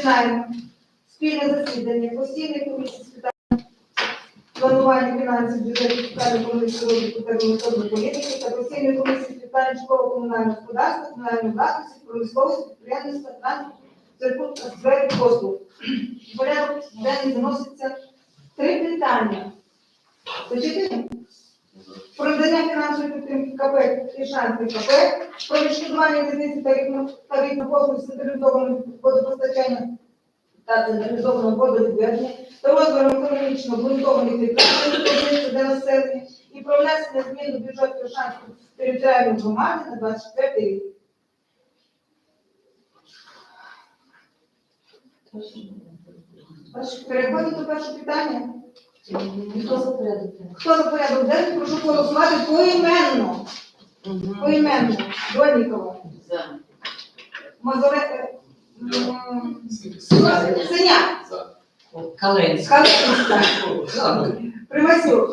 Починаємо. Спільне засідання постійної комісії з питань планування фінансів, бюджету, соціальної економічної розвитку та міжнародної політики та постійної комісії з питань житлово-комунального господарства, комунальної власності, промисловості, підприємництва, та сфери послуг. В Порядок денний заноситься три питання. Зачитаємо? Про надання фінансової підтримки КП Рішанський КП, про відшкодування різниці тарифно- послуг з централізованого водопостачання та централізованого водовідведення та розміром економічно обґрунтованих відповідальностей для населення і про внесення змін до бюджету Рішанської територіальної громади на 24 рік. Переходимо до першого питання. Хто за порядок? Хто за порядок денний, прошу голосувати поіменно. Поіменно. Дольникова. За. Мазуре... е, Синяк. Каленська. Халинська. Примасюк.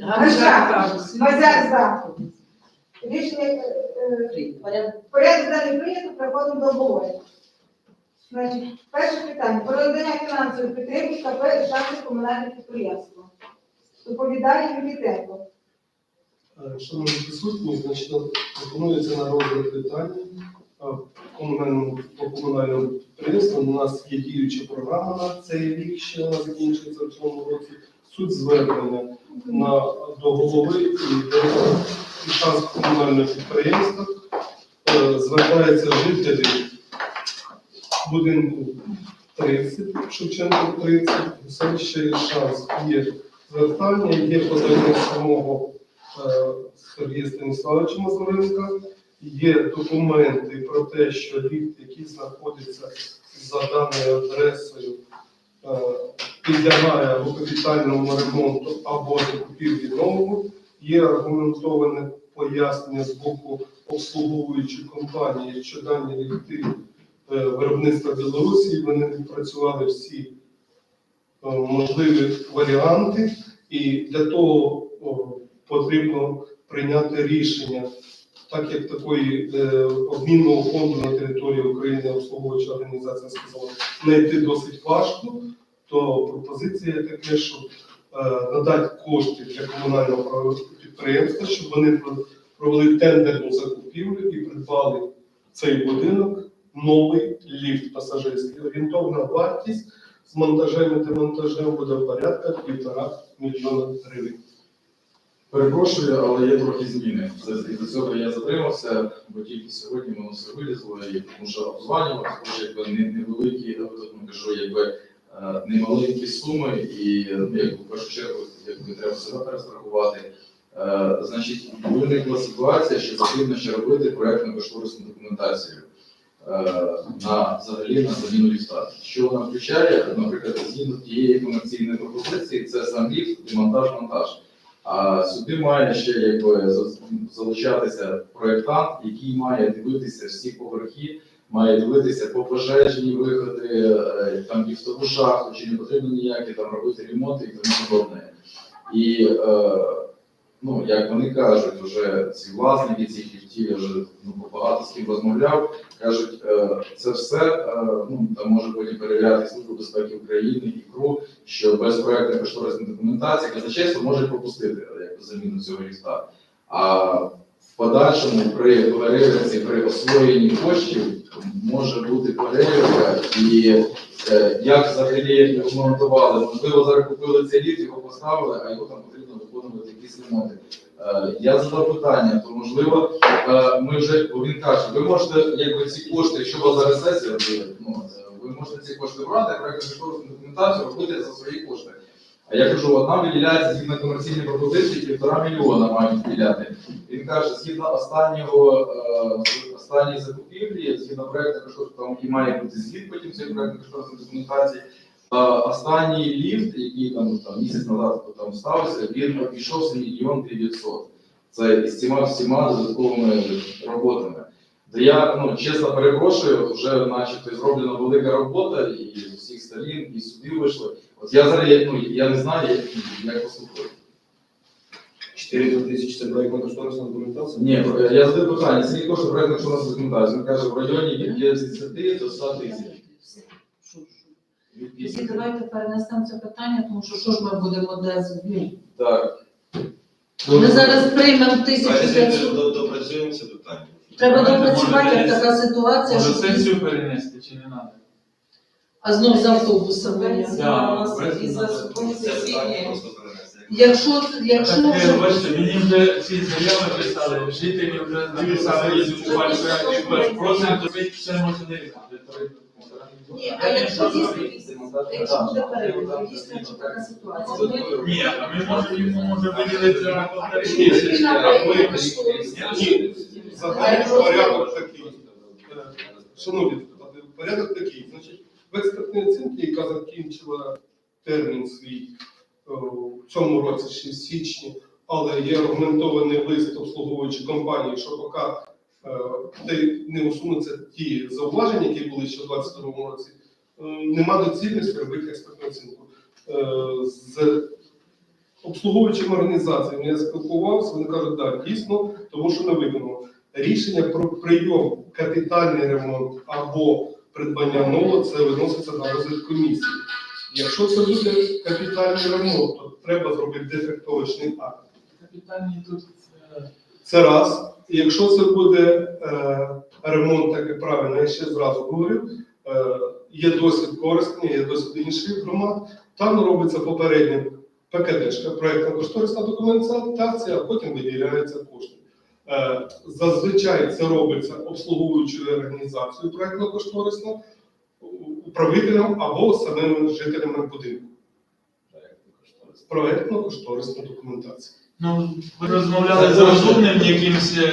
Гащак. Мазяк за. Рішення е, е, Порядок. денний прийнято, переходимо до обговорення. Значить, перше питання. Про надання фінансової підтримки КП державних комунальних підприємств. Доповідає Юлітенко. Е, Шановні присутні, значить, пропонується на розгляд питання е, комунальному по комунальному підприємству. У нас є діюча програма на цей рік, ще вона закінчується в цьому році. Суть звернення на до голови і Ільшанського комунального підприємства е, звертаються жителі будинку 30, Шевченко 30, селище Ільшанськ. Є звертання, є подання самого е, Сергія Станіславовича Мазуренка. Є документи про те, що ліфт, який знаходиться за даною адресою, е, підлягає або капітальному ремонту, або закупівлі нового. Є аргументоване пояснення з боку обслуговуючої компанії, що дані ліфти виробництва Білорусі, вони відпрацювали всі е, можливі варіанти, і для того потрібно прийняти рішення, так як такої е, обмінного фонду на території України обслуговуюча організація сказала, знайти досить важко, то пропозиція таке, що е, надати кошти для комунального підприємства, щоб вони провели тендерну закупівлю і придбали цей будинок новий ліфт пасажирський. Орієнтовна вартість з монтажем і демонтажем буде порядка півтора мільйона гривень. Перепрошую, але є трохи зміни. До цього я затримався, бо тільки сьогодні воно все вилізло, і тому що обзванював, тому якби не- невеликі, ну, кажу, якби е, немаленькі суми, і ну, якби в першу чергу якби треба себе перестрахувати. Е, Значить, виникла ситуація, що потрібно ще робити проєктну кошторисну документацію е, на взагалі на заміну ліфта. Що вона включає, наприклад, згідно тієї комерційної пропозиції, це сам ліфт і монтаж-монтаж. А сюди має ще якби залучатися проєктант, який має дивитися всі поверхи, має дивитися по пожежні виходи, е, там ліфтову шахту, чи не потрібно ніякі там робити ремонти і тому подобне. І е, ну, як вони кажуть, вже ці власники цих ліфтів, вже ну, багато з ким розмовляв, кажуть, е, це все е, ну, там може потім перевіряти Служба безпеки України і КРУ, що без проектної кошторисної документації казначейство може пропустити е, якби, заміну цього ліфта. А в подальшому при перевірці, при освоєнні коштів може бути перевірка і як взагалі ремонтували. Можливо, зараз купили цей ліфт, його поставили, а його там потрібно виконувати якісь ремонти. Е, Я задав питання, то можливо, е, ми вже він каже, ви можете якби ці кошти, якщо у вас зараз сесія ну е, ви можете ці кошти брати, кошторисну документацію робити за свої кошти. А я кажу, от нам виділяється згідно комерційної пропозиції півтора мільйона мають виділяти. Він каже, згідно останнього останньої закупівлі, згідно проекту кошторису, там і має бути звіт потім цієї кошторисної документації. Останній ліфт, який там, там місяць назад там ставився, він обійшовся мільйон дев'ятсот. Це із цими всіма додатковими роботами. Де я ну чесно перепрошую, вже начебто зроблена велика робота, і з усіх сторін, і сюди вийшли. От я зараз ну, я не знаю, як, як поступити. 4 тисячі це проєктна кошторисна документація? Ні, я задаю питання, скільки коштує проєктна кошторисна документація? Він каже, в районі від 50 до 100 тисяч. Що, що? Тоді давайте перенесемо це питання, тому що що ж ми будемо де з ну, Так, Ми зараз приймемо Давайте 1500. до- допрацюємо це питання. Треба Давайте, допрацювати, може, як така ситуація, Може що сесію перенести чи не треба? а знов з автобусами. Да, з- весь із-за надо. субвенції Це питання просто перенести. Якщо, якщо Так, вже бачите, мені вже ці заяви писали, жителі вже написали, якщо бачите, просимо, то ви все можливо. Ні, а якщо дійсно якщо буде перегляд, дійсно якщо така ситуація. Ми- Ні, а ми можемо йому може виділити на ви Ні, порядок такий. Е, Шановні депутати, порядок такий. Значить, в експертній оцінці, яка закінчила термін свій е, в цьому році, ще в січні, але є аргументований лист обслуговуючої компанії, що поки не усунуться ті зауваження, які були ще в 2022 році, е, нема доцільності робити експертну оцінку. Е, З обслуговуючими організаціями я спілкувався, вони кажуть, так, дійсно, тому що не виконано. Рішення про прийом капітальний ремонт або придбання нового це виноситься на розгляд комісії. Якщо це буде капітальний ремонт, то треба зробити дефектовочний акт. Капітальні тут е, Це раз. Якщо це буде е, ремонт, так і правильно, я ще зразу говорив, е, є досвід користення, є досвід інших громад. Там робиться попередньо ПКДшка, проєктна кошторисна документація, а потім виділяються кошти. Е, зазвичай це робиться обслуговуючою організацією проєктно-кошторисна, управителем або самими жителями будинку. Проєктно-кошторисна документація. Ну, ви розмовляли з розумним якимсь е,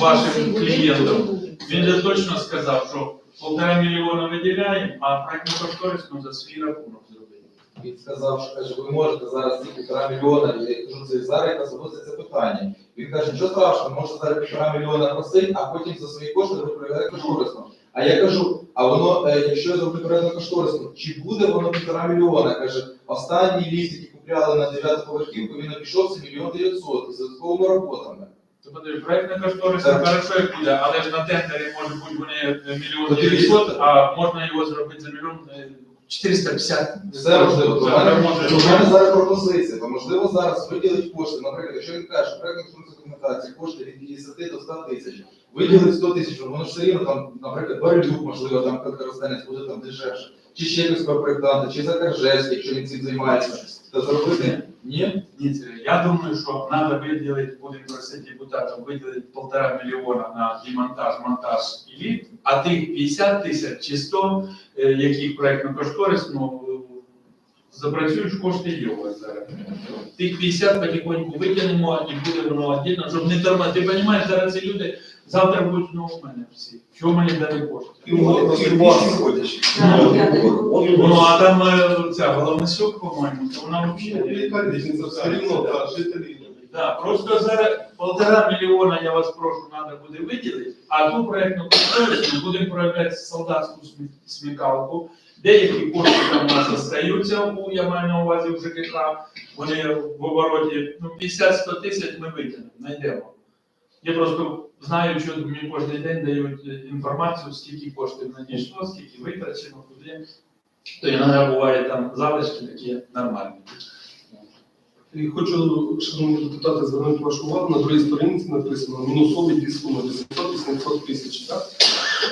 вашим клієнтом. Він же точно сказав, що полтора мільйона виділяємо, а проєктну кошторисну за свій рахунок зробити. він сказав, що каже, ви можете зараз ці півтора мільйона, я кажу, це зараз якраз виносить це питання. Він каже, нічого страшного, може зараз півтора мільйона просить, а потім за свої кошти робити проєкт кошторисно. А я кажу, а воно, е, якщо я зроблю проєкт кошторисно, чи буде воно півтора мільйона? Каже, останній який купляли на дев'яту поверхівку, він обійшовся мільйон дев'ятсот з додатковими роботами. То подивись, проєктна кошторисна Так. хорошо як буде, але ж на тендері може бути вони е, мільйон От дивіться. дев'ятсот, а можна його зробити за мільйон е, 450. Все можливо. То в мене, то в мене зараз пропозиція. То можливо зараз виділить кошти. Наприклад, якщо він каже, що проєктна кошторисна документація кошти від 50 до 100 тисяч, виділить 100 тисяч, ну, воно ж все рівно там, наприклад, Барилюк, можливо, там Костанець буде там дешевше. Чи ще якось проєктанта, чи Закаржевський, якщо він цим займається, то зробити ні. Ні, я думаю, що треба виділити, будемо просити депутатів, виділити полтора мільйона на демонтаж, монтаж і ліфт, а тих 50 тисяч чи 100, е, яких проєктно кошторисно, е, запрацюють кошти вас зараз. Тих 50 потихоньку витягнемо і буде воно віддільно, щоб не тормозити. Ти розумієш, зараз ці люди завтра будуть ну, у мене всі. Чого мені дали кошти? І у вас, і у вас. Так, я так говорю. Ну, а там е, ця Головнесюк, по-моєму, то вона Ну, взагалі. різниця? Все рівно, так, жителі. Да, просто зараз полтора мільйона, я вас прошу, треба буде виділити, а ту проєктну кошторисну будемо проявляти солдатську смі- смікалку. Деякі кошти там у нас залишаються, у, я маю на увазі в ЖКХ, вони в обороті, ну 50-100 тисяч ми витягнемо, знайдемо. Я просто знаю, що мені кожен день дають е, інформацію, скільки коштів надійшло, скільки витрачено, куди. То іноді буває там залишки такі нормальні. І хочу, шановні депутати, звернути вашу увагу, на другій сторінці написано мінусові дві суми 800-800 тисяч. Так?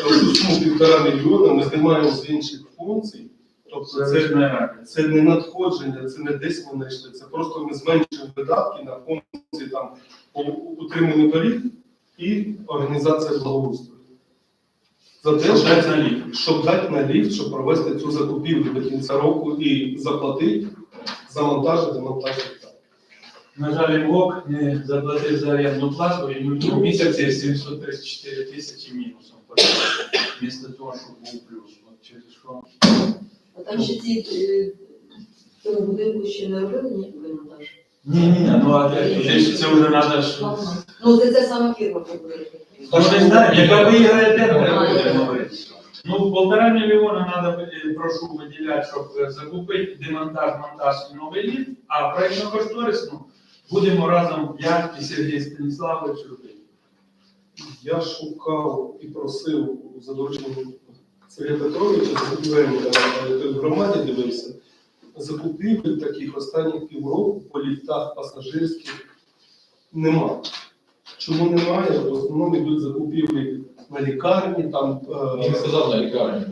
Е, Цю суму півтора мільйона ми знімаємо з інших функцій. Тобто Це це, не це не надходження, це не десь ми знайшли, це просто ми зменшуємо видатки на функції там по утриманню доріг і організація благоустрою. За те, Щоб дати на ліфт. щоб дати на ліфт, щоб провести цю закупівлю до кінця року і заплатити за монтаж і демонтаж. На жаль, МОК не заплатив за орендну плату, і ми в місяці 734 тисячі мінусом. Вмісто того, щоб був плюс. От через що. А там ще ці е, цьому будинку ще не робили ні демонтаж? Ні, ні, ну а де де ж це вже треба ж. Ну, це ця сама фірма буде. Ну, не знаю, яка виграє будемо знаю. говорити. Ну, полтора мільйона треба, прошу виділяти, щоб е, закупити демонтаж, монтаж і новий ліфт, а проєктно кошторисну будемо разом я і Сергій Станіславович робити. Я шукав і просив за дорученням Сергія Петровича на в громаді дивився. Закупівель таких останніх півроку по ліфтах пасажирських нема. Чому немає? В основному йдуть закупівлі на лікарні, там е, Він сказав на лікарні.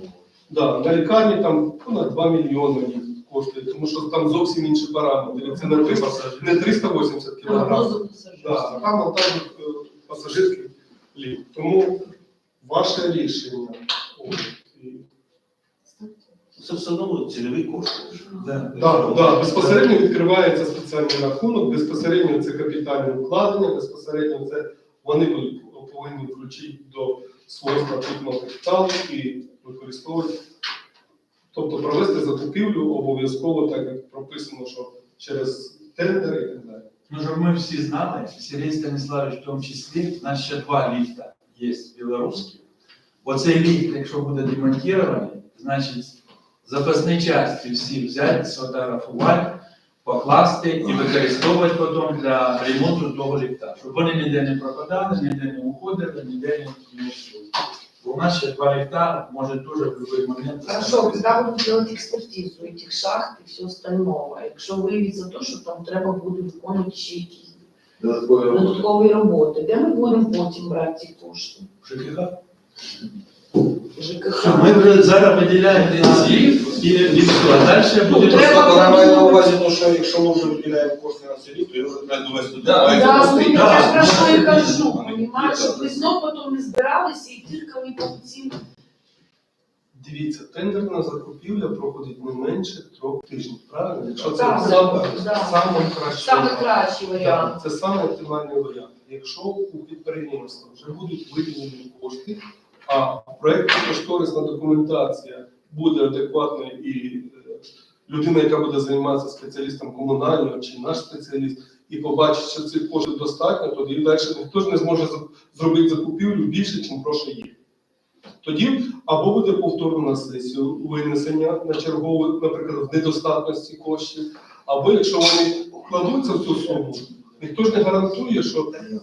Да, на лікарні там понад 2 мільйони коштує, тому що там зовсім інші параметри. Це не 300, не 380 кілограмів. Да, а там там е, пасажирський ліфт. Тому ваше рішення. Це все одно цільові кошти. Да. Да, да, безпосередньо відкривається спеціальний рахунок, безпосередньо це капітальне вкладення, безпосередньо це вони будуть повинні включити до свого статутного капіталу і використовувати. Тобто провести закупівлю обов'язково, так як прописано, що через тендери і так далі. Ну, щоб ми всі знали, Сергій Станіславович в тому числі, у нас ще два ліфта є білоруські. Оцей ліфт, якщо буде демонтований, значить запасні частини всі взяти, сфотографувати, покласти і використовувати потім для ремонту того ліфта. Щоб вони ніде не пропадали, ніде не уходили, ніде не йшли. Бо у нас ще два ліфта, може дуже в будь-який момент. Хорошо, когда будут делать экспертизу этих шахт и все остальное, якщо виявиться то, що там треба буде виконувати ще якісь Додаткові роботи. роботи, де ми будемо потім брати ці кошти? ЖКХ. ЖКХ. Ми вже зараз виділяємо ці і, і все, а далі Ну, буде вона має на увазі, ну, що якщо ми вже виділяємо кошти на селі, то його треба довести до Да, ну я про що і кажу, понімаєш, щоб ми знов потім не збиралися і тиркали по цим. Дивіться, тендерна закупівля проходить не менше трьох тижнів, правильно? Якщо це Так, саме, да. саме краще. Саме кращий варіант. Так, це саме оптимальний варіант. Якщо у підприємства вже будуть виділені кошти, а проєктна кошторисна документація буде адекватною і е, людина, яка буде займатися спеціалістом комунального чи наш спеціаліст, і побачить, що цих коштів достатньо, тоді далі ніхто ж не зможе зробити закупівлю більше, ніж прошу є. Тоді або буде повторно на сесію винесення на чергову, наприклад, в недостатності коштів, або якщо вони вкладуться в цю суму, ніхто ж не гарантує, що е,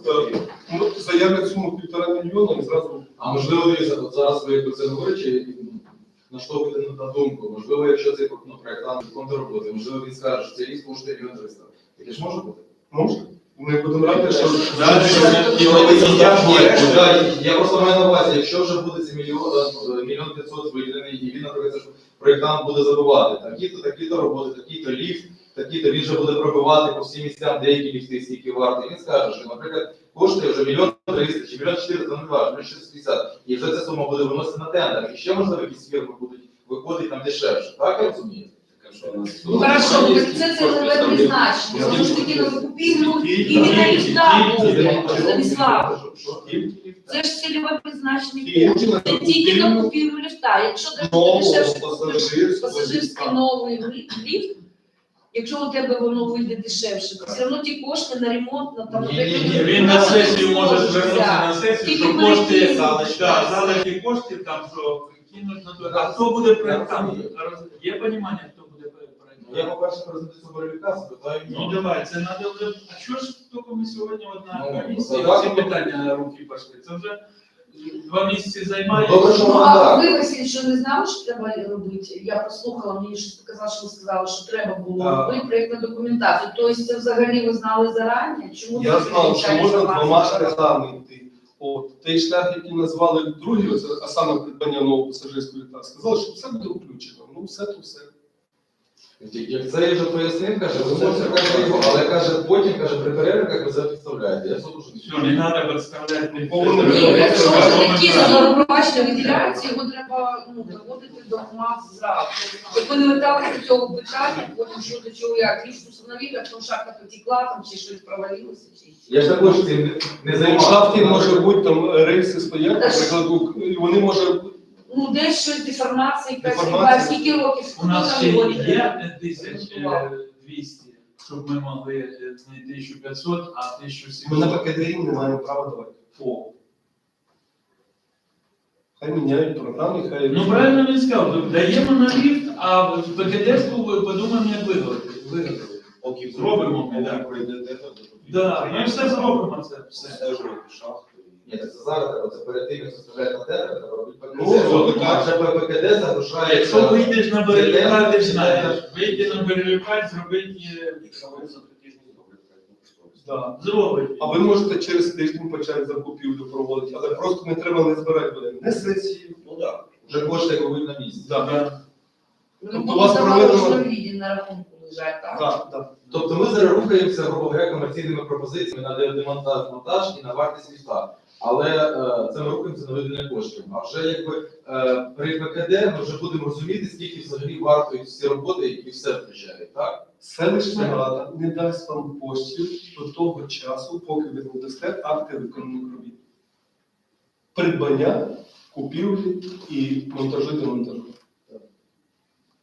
ну, заявлять суму півтора мільйона і зразу А можливо, от зараз ви про це говорите, наштовхуєте на на думку. Можливо, якщо цей ну, проєктант виконує роботи, можливо, він скаже, що цей ліс коштує мільйон триста. Таке ж може бути? може. Ми будемо раді, що я просто маю на увазі, якщо вже буде цей мільйон е, мільйон п'ятсот виділений, і він, наприклад, це проєктант буде забивати такі-то, такі-то роботи, такий-то ліфт, такі-то він вже буде пробивати по всім місцям деякі ліфти, скільки варто. Він скаже, що, наприклад, коштує вже мільйон триста чи мільйон чотириста, ну не важливо, мільйон 450. І вже ця сума буде виносити на тендер. І ще, можливо, якісь фірми будуть виходити там дешевше. Так, я розумію? Ну хорошо, так це цільове призначення, воно ж таки на закупівлю і не на ліфта буде, Станіслав. Це ж цільове призначення. Це тільки на купівлю ліфта. Якщо дешевше пасажирський новий ліфт, якщо у тебе воно вийде дешевше, то все одно ті кошти на ремонт, на там Ні, ні, ні, він на сесію може звернутися на сесію, Тільки що кошти, перекинуть. да, залишки коштів там, що кинуть на то. А хто буде проєктант? Є розуміння, хто буде Я, по-перше, презентацію Боровіка спитаю. Ну давай, це треба. А що ж тільки ми сьогодні одна Ну, комісія, всі питання на руки пішли. Це вже два місяці займає. Добре, що Ну, а ви, Василь, що не знали, що треба робити? Я послухала, мені щось показало, що ви сказали, що треба було робити проєктну документацію. Тобто це взагалі ви знали зарані? Чому Я ви знав, що можна двома шляхами йти. От той шлях, який назвали другий, оце, а саме придбання нового пасажирського літа, сказали, що все буде включено. Ну, все то все. Як це я вже пояснив, каже, ви можете каже його, але каже, потім каже, при перервах ви це підставляєте. Я Все, не треба підставляти не Повинно якщо вже такі заробачення виділяються, його треба ну, доводити до ума зразу. Щоб ви не летали до цього питання, потім що до чого як ліфт установили, а потім шахта потекла, там чи щось провалилося. Чи... Я ж також цим не- не В займався. шахті може бути там рейси стоять, наприклад, і вони може Ну, десь щось деформація, якась Деформація. скільки років У нас ще є 1200, щоб ми могли е, не 1500, а ми 1700. на ПКДІ не маємо права давати. О. Хай міняють програми, хай Ну правильно він сказав, даємо на ліфт, а в ПКДСку ви подумаємо, як виготовити. Поки Зробимо ми, да. пройде те, то Да, ми все зробимо це. Все. Стежувати шахту. Ні, так це зараз треба, це перед тим, як составляти на тендер, треба робити ПКД. Ну, А вже ПКД загружає. Якщо вийдеш на Берелюка, ти знаєш, вийти на Берелюка, зробити Да. зробить. А ви можете через тиждень почати закупівлю проводити, але просто не треба не збирати буде. Не сесії. Ну так. Вже кошти будуть на місці. Да. Да. Ну, Тобто ну, у вас проведено- на рахунку лежать, так? Да, да. Тобто ми зараз рухаємося, грубо говоря, комерційними пропозиціями на демонтаж, монтаж і на вартість ліфта. Але е, це ми рухаємося на виділення коштів. А вже якби е, при ПКД ми вже будемо розуміти, скільки взагалі вартують всі роботи, які все включають, так? Селищна рада не дасть вам коштів до того часу, поки ви не дасте акти виконаних робіт. Придбання, купівлі і монтажу демонтажу.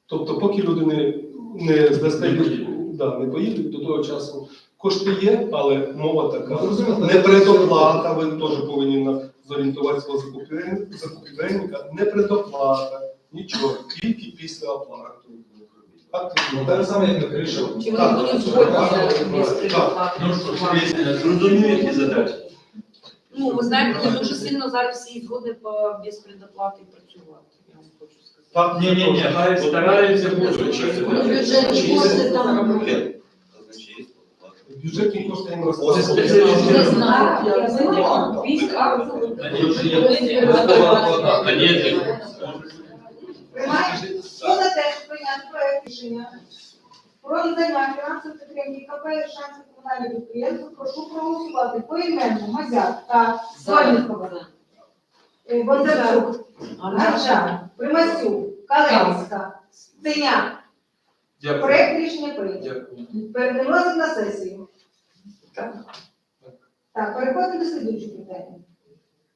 Тобто, поки люди не, не здасте, Не да, не поїдуть до того часу. Кошти є, але мова така. Ну, зрозуміло, Не предоплата, ви теж повинні на- зорієнтувати закупівельника. Не предоплата, нічого, тільки після оплати. Ну, як на Так, будуть? Ну Вітя, зрозумів, які задачі. Ну, ви знаєте, не дуже сильно зараз всі згодні по без предоплати працювати, я вам хочу сказати. Так, Ні, ні, ні, стараються Ну, бути. Бюджетні кошти там. Бюджетні кошти їм Не знаю, я знаю. Хто за те, прийняти проект рішення про надання фінансової підтримки КП шансів комунальних підприємств, прошу проголосувати поіменно. Мазяк та Сольникова, е, Бондарчук, Гаржан, Примасюк, Калинська, Синяк. Дякую. Проект рішення прийнято. Дякую. На сесію. Так. Переходимо до слідуючого питання.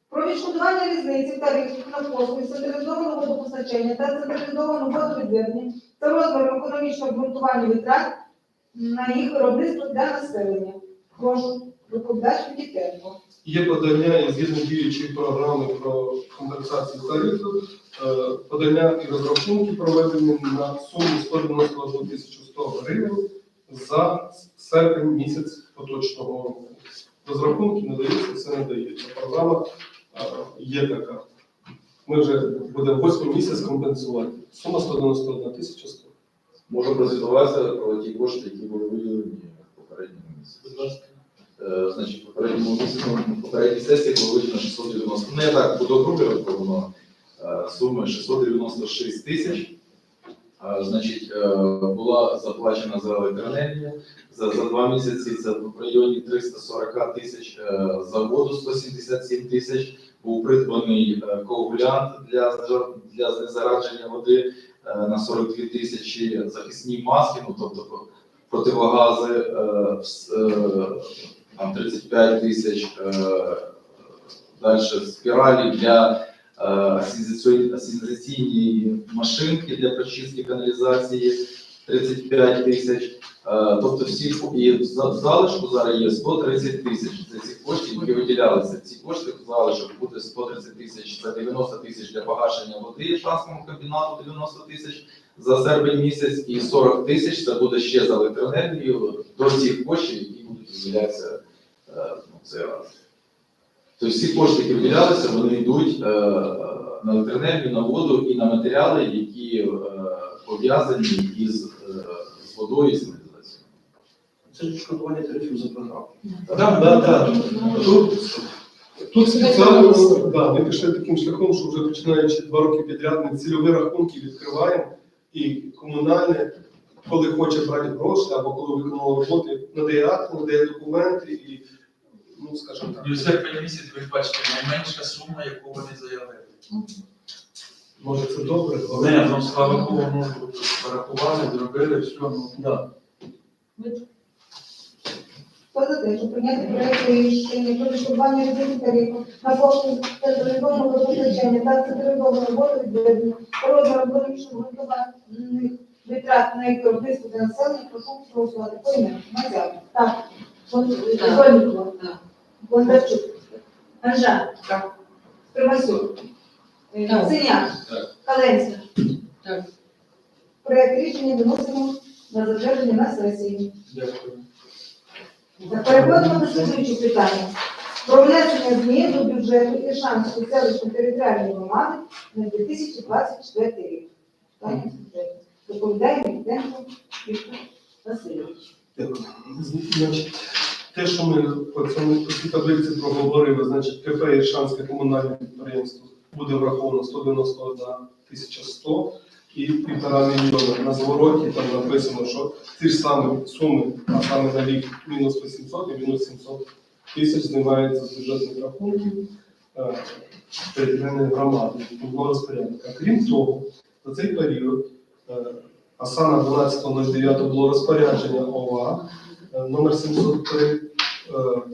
Про відшкодування різниці тарифів на послуги централізованого водопостачання та централізованого водовідведення та розміру економічного обґрунтування витрат на їх виробництво для населення. Прошу, доповідач Пітенко. Є подання згідно діючої програми про компенсацію тарифів, е, подання і розрахунки проведені на суму 191 тисячу 100 гривень за серпень місяць поточного року. Розрахунки надаються, все надається. Програма е, є така. Ми вже будемо восьмий місяць компенсувати. Сума 191 тисяча 100. Можу прозвітуватися про ті кошти, які були виділені в попередньому місяці. Будь ласка. Е, Значить, в попередньому місяці, ну, в попередній сесії було виділено 690. Ну, я так буду округлювати, воно е, суми 696 тисяч. Значить, е, була заплачена за електроенергію. За, за два місяці це в районі 340 тисяч, е, за воду 177 тисяч. Був придбаний е, коагулянт для, для знезарадження води на 42 тисячі, захисні маски, ну тобто противогази, там 35 тисяч, далі спіралі для асенізаційні машинки для прочистки каналізації 35 тисяч. Е, Тобто всі і за- залишку зараз є 130 тисяч це цих коштів, які виділялися. Ці кошти залишок буде 130 тисяч, це 90 тисяч для погашення води шанському комбінату, 90 тисяч за серпень місяць і 40 тисяч це буде ще за електроенергію до цих коштів, які будуть виділятися е, ну, цей раз. Тобто всі кошти, які виділялися, вони йдуть е, на електроенергію, на воду і на матеріали, які е, пов'язані із е, з водою і з каналізацією. Це відшкодування тарифів за програму. Так, так, так. Тут, спеціально да, ми пішли таким шляхом, що вже починаючи два роки підряд, ми цільові рахунки відкриваємо і комунальне, коли хоче брати гроші або коли виконував роботи, надає акти, надає документи і, ну скажімо так, І в місяць ви бачите найменша сума, яку вони заявили. може це добре, але Не, ну слава Богу, ну порахували, зробили, все, ну. да. Прийняти проект рішення про відшкодування тарифів на послуги централізованого водопостачання та централізованого водовідведення та розміру економічного обґрунтованих витрат на виробництво для населення, прошу проголосувати. Поіменно. Мазяк. Так. Сольникова. Так. Бондарчук. Анжан. Так. Примасюк. Е, Так. Синяк. Так. Каленська. Так. Проект рішення виносимо на затвердження на сесії. Дякую. Переходимо до слідуючого питання. про внесення змін до бюджету Іршанської селищної територіальної громади на 2024 рік. Доповідає Віктенко Віктор Васильович. Дякую. Те, що ми по цій таблиці проговорили, значить, КП Іршанське комунальне підприємство буде враховано 191 тисяча 100 і півтора мільйона. На звороті там написано, що ті ж самі суми, а саме на рік мінус 800 і мінус 700 тисяч знімаються з бюджетних рахунків е, територіальної громади, розпорядника. Крім того, за цей період е, а саме 12.09 було розпорядження ОВА номер 703 е,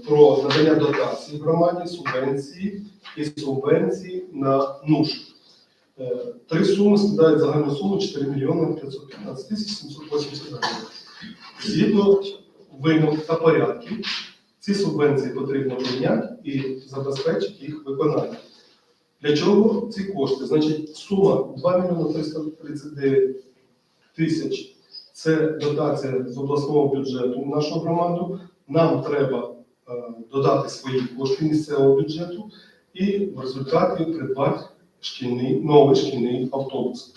про надання дотацій громаді, субвенції і субвенції на НУШ. Е, Три суми складають загальну суму 4 мільйони 515 тисяч 780 гривень. Згідно вимог та порядків, ці субвенції потрібно прийняти і забезпечити їх виконання. Для чого ці кошти? Значить, сума 2 мільйони 339 тисяч це дотація з обласного бюджету в нашу громаду. Нам треба е, додати свої кошти місцевого бюджету і в результаті придбати шкільний, новий шкільний автобус.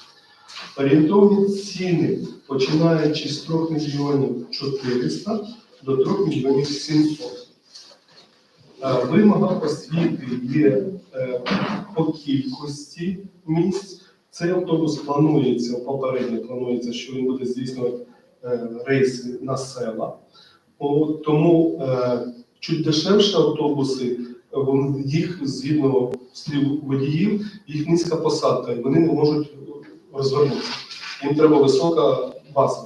Орієнтовні ціни, починаючи з 3 мільйонів 400 до 3 мільйонів 700. Е, Вимога освіти є е, по кількості місць. Цей автобус планується, попередньо планується, що він буде здійснювати е, рейси на села. Тому е, чуть дешевші автобуси, їх згідно слів водіїв, їх низька посадка, і вони не можуть розвернутися. Їм треба висока база.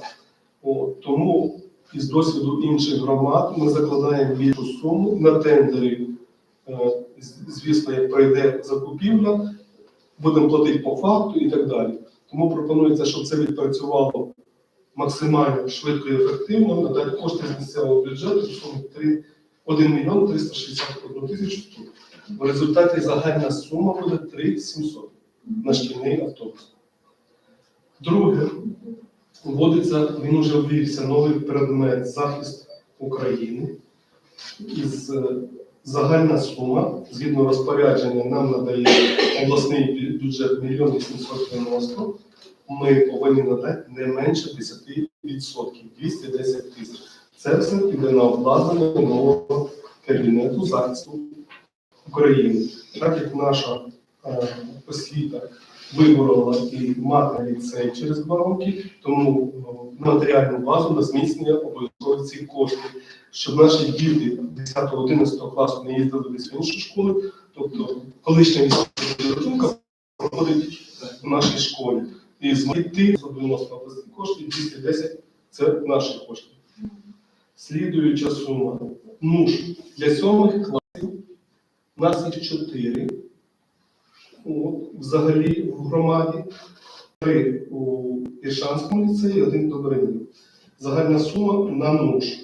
Тому із досвіду інших громад ми закладаємо більшу суму на тендері. Е, звісно, як пройде закупівля, будемо платити по факту і так далі. Тому пропонується, щоб це відпрацювало максимально швидко і ефективно, надати кошти з місцевого бюджету в сумі 3 1 мільйон 361 тисячу. В результаті загальна сума буде 3 700 на шкільний автобус. Друге, вводиться, він уже ввівся новий предмет захист України. Із е, загальна сума, згідно розпорядження, нам надає обласний бюджет 1 мільйон 890, ми повинні надати не менше 10%, 210 тисяч. Це все піде на обладнання нового кабінету захисту України. Так як наша е, освіта виборола і мати ліцей через два роки, тому е, матеріальну базу на зміцнення обов'язково ці кошти, щоб наші діти 10-11 класу не їздили десь в інші школи, тобто колишня військова проходить в нашій школі. І з дітей 190 обласні кошти, 210 це наші кошти. Слідуюча сума. НУШ для сьомих класів у нас їх чотири. От, взагалі в громаді. Три у Іршанському ліцеї, один до Добринів. Загальна сума на НУШ.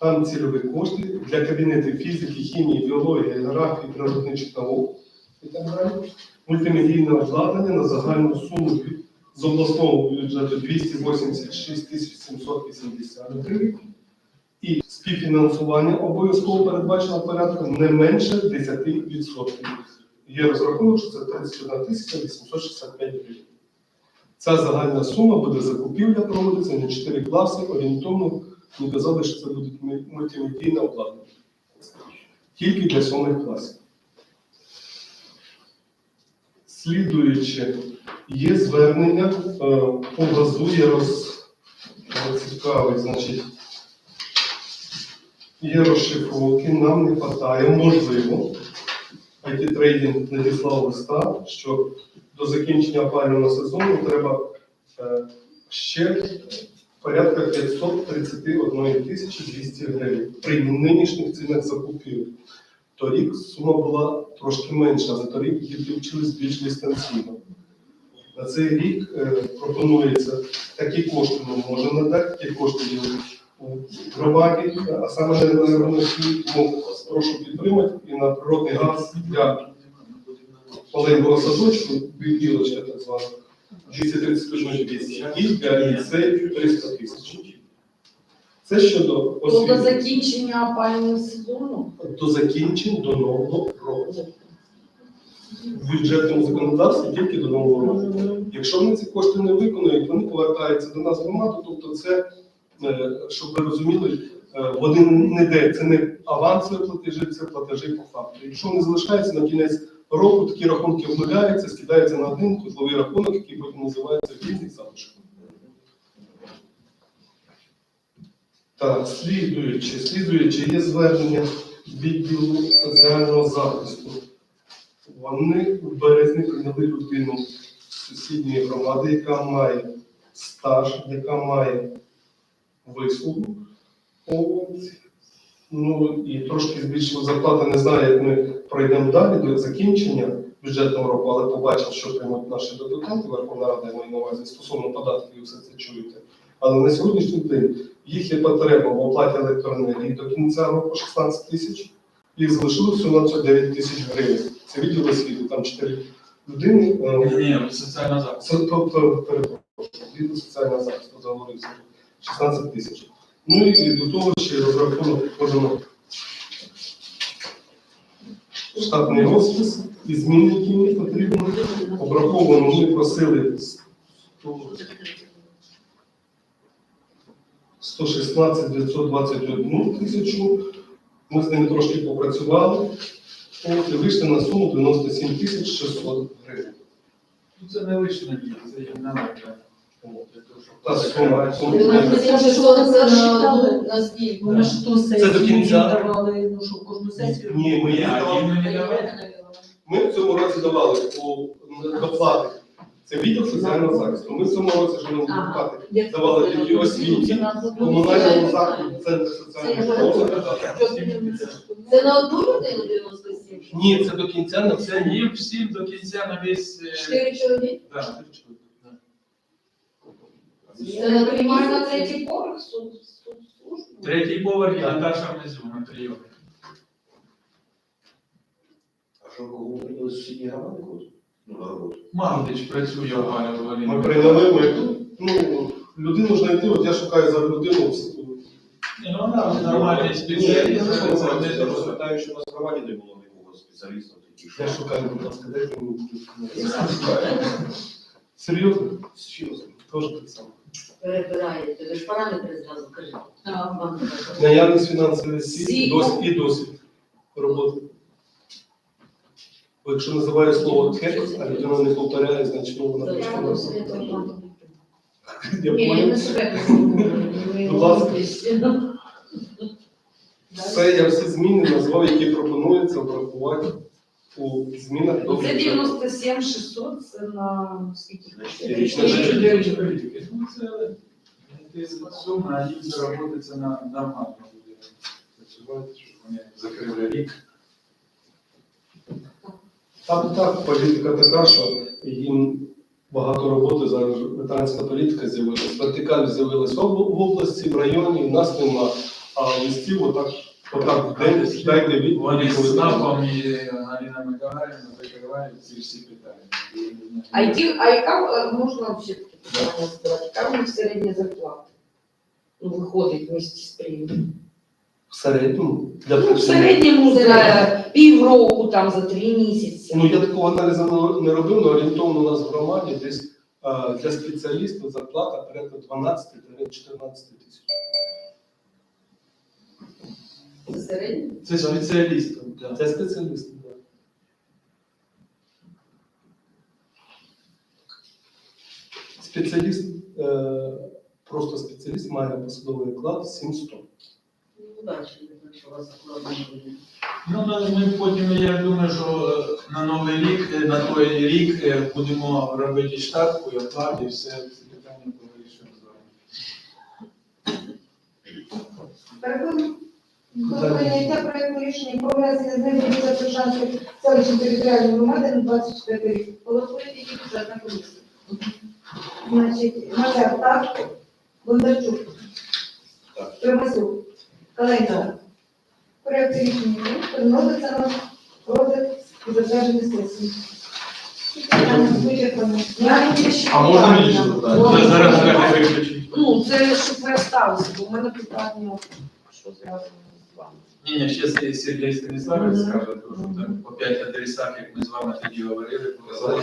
Там цільові кошти для кабінетів фізики, хімії, біології, географії, природничих наук і так далі. Мультимедійне обладнання на загальну суму з обласного бюджету 286 780 гривень. І співфінансування обов'язково передбачено порядку не менше 10%. Є розрахунок, що це 31 тисяча 865 гривень. Ця загальна сума буде закупівля проводиться на 4 класи, орієнтовно не казали, що це буде мультимедійне обладнання. Тільки для сьомих класів. Слідуючи, є звернення е, по газу, є роз... е, цікавий, значить, є розшифровки, нам не вистачає, можливо. IT трейдинг надіслав листа, що до закінчення опалювального сезону треба е, ще порядка 531 тисячі 200 гривень при нинішніх цінах закупівель. Торік сума була трошки менша, але торік діти вчились більш дистанційно. На цей рік е, пропонується такі кошти ми можемо надати, такі кошти є у громаді, а саме на енергоносії, прошу підтримати і на природний газ для маленького садочку, білочка так звана, 231 200 і для ліцею 300 тисяч. Це щодо То до закінчення опалювального сезону. До закінчень до нового року. В бюджетному законодавстві тільки до нового року. Якщо вони ці кошти не виконують, вони повертаються до нас в громаду. Тобто, це, е, щоб ви розуміли, е, вони не де, це не авансові платежі, це платежі по факту. Якщо вони залишаються на кінець року, такі рахунки обнуляються, скидаються на один котловий рахунок, який потім називається вільний залишок. Так, слідуючи, слідуючи, є звернення відділу соціального захисту. Вони у березні прийняли людину сусідньої громади, яка має стаж, яка має вислугу. Ну і трошки збільшили зарплату. Не знаю, як ми пройдемо далі до закінчення бюджетного року, але побачимо, що приймуть наші депутати Верховна Рада, я маю на увазі стосовно податків, ви все це чуєте. Але на сьогоднішній день їх є потреба в оплаті електроенергії до кінця року 16 тисяч. Їх залишило всього на 9 тисяч гривень. Це відділ освіти, там 4 людини. е, Ні, соціальна захист. тобто, перепрошую, відділ соціального захисту заговорився 16 тисяч. Ну і до того ще розрахунок подано штатний розпис і зміни, які мені потрібні. Обраховано ми просили 116 921 тисячу. Ми з ними трошки попрацювали. І вийшли на суму 97 тисяч 600 гривень. Це не лише надія, це є на Це що це на, на здійснення? Вони ж ту до сесію кінця. давали, ну що, кожну сесію. Ні, ми давали. Ми в цьому році давали по доплати. Це відділ соціального захисту. Ми в цьому році, Ага. депутати, давали тільки освіті, комунальному закладу, центр соціального захисту. Це на одну людину 97? Ні, це до кінця на Це все. їм всім до кінця на весь. е, Чотири чоловіки? да, да. Це на приймає на третій поверх суд? Третій поверх і Наташа внизу на прийомі. А що, кого прийняли сусідні громади? когось? Ну, на роботу. Магдич працює в Галя Ми прийняли, ми, ну, людину знайти, от я шукаю за людину. Ні, ну вона нормальний спеціаліст, я просто питаю, що у нас в громаді не було нікого спеціаліста Я шукаю, будь ласка, дайте мені. Серйозно? Серйозно. Теж так само. Перебираєте, ви ж параметри зразу кажете. Вам. Наявність фінансової Всі. і досвід, і досвід роботи. Бо якщо називає слово текст, а людина не повторяє, значить ну, вона я не. Я Ні, я понял. себе не Будь ласка. Все, я всі зміни назвав, які пропонуються врахувати у змінах до Це бюджету. 97 600, це на скільки? Ну це ти сума, їм заробити на нормально буде працювати, щоб вони закрили рік. Там так, політика така, що їм багато роботи зараз ветеранська політика з'явилася. Вертикаль з'явилась в в області, в районі, в нас нема. А листів отак, отак дайте відповідь. Вони з СНАПом і Галина Миколаївна закривають ці всі питання. А, які, а яка, е, можна взагалі таке питання задати, яка у них середня зарплата? Ну, виходить вместе з премією. В середньому для Ну, в середньому за півроку, там, за три місяці. Ну, я такого аналізу не- не робив, але орієнтовно у нас в громаді десь а, для спеціалістів зарплата порядка 12-14 тисяч. Це середня? Це спеціалістам. да. Це спеціалісти, так. Спеціаліст, е, просто спеціаліст має посадовий оклад 700. Ну, бачите, що у вас складно буде. Ну, але ми потім, я думаю, що е, на новий рік, е, на той рік е, будемо робити штатку, і оплати, і все це питання повирішуємо з вами. Переходимо до прийняття проекту рішення про внесення змін до бюджету Шанської селищної територіальної громади на 24 рік. Голосує тільки бюджетна комісія. Значить, Мазер, так? Бондарчук. Примасюк. Каленко. Проект рішення переноситься на розгляд і затвердження сесії. Не А можна мені ще запитання? Я зараз скажу виключити. Ну, це щоб ви осталися, бо в мене питання, що зв'язано. Ні, ні, ще Сергій Станіславович скаже, по п'ять адресах, як ми з вами тоді говорили, показали,